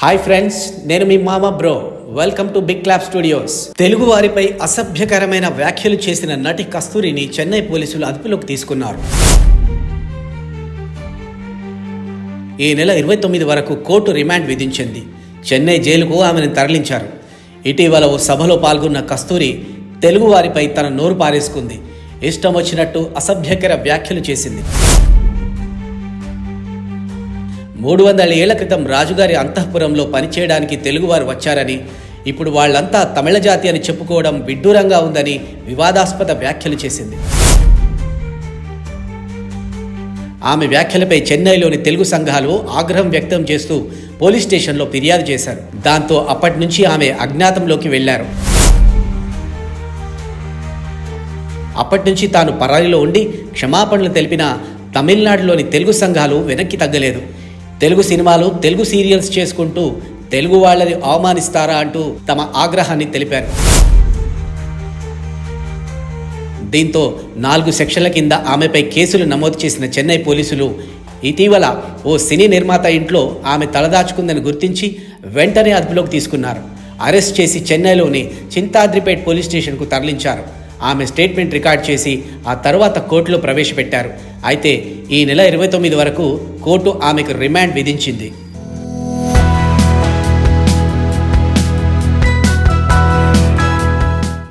Hi friends నేను మీ మామ bro welcome to big clap studios Telugu వారిపై అసభ్యకరమైన వ్యాఖ్యలు చేసిన నటి కస్తూరిని చెన్నై పోలీసులు అదుపులోకి తీసుకున్నారు. ఈ నెల ఇరవై తొమ్మిది వరకు కోర్టు రిమాండ్ విధించింది. చెన్నై జైలుకు ఆమెను తరలించారు. ఇటీవల ఓ సభలో పాల్గొన్న కస్తూరి తెలుగు వారిపై తన నోరు పారేసుకుంది. ఇష్టం వచ్చినట్టు అసభ్యకర వ్యాఖ్యలు చేసింది. మూడు వందల ఏళ్ళ క్రితం రాజుగారి అంతఃపురంలో పనిచేయడానికి తెలుగువారు వచ్చారని ఇప్పుడు వాళ్ళంతా తమిళ జాతి అని చెప్పుకోవడం విడ్డూరంగా ఉందని వివాదాస్పద వ్యాఖ్యలు చేసింది. ఆమె వ్యాఖ్యలపై చెన్నైలోని తెలుగు సంఘాలు ఆగ్రహం వ్యక్తం చేస్తూ పోలీస్ స్టేషన్లో ఫిర్యాదు చేశారు. దాంతో అప్పటి నుంచి ఆమె అజ్ఞాతంలోకి వెళ్ళారు. అప్పటి నుంచి తాను పరాయిలో ఉండి క్షమాపణలు తెలిపిన తమిళనాడులోని తెలుగు సంఘాలు వెనక్కి తగ్గలేదు. తెలుగు సినిమాలు తెలుగు సీరియల్స్ చేసుకుంటూ తెలుగు వాళ్ళని అవమానిస్తారా అంటూ తమ ఆగ్రహాన్ని తెలిపారు. దీంతో నాలుగు సెక్షన్ల కింద ఆమెపై కేసులు నమోదు చేసిన చెన్నై పోలీసులు ఇటీవల ఓ సినీ నిర్మాత ఇంట్లో ఆమె తలదాచుకుందని గుర్తించి వెంటనే అదుపులోకి తీసుకున్నారు. అరెస్ట్ చేసి చెన్నైలోని చింతాద్రిపేట్ పోలీస్ స్టేషన్కు తరలించారు. ఆమె స్టేట్మెంట్ రికార్డ్ చేసి ఆ తర్వాత కోర్టులో ప్రవేశపెట్టారు. అయితే ఈ నెల ఇరవై తొమ్మిది వరకు కోర్టు ఆమెకు రిమాండ్ విధించింది.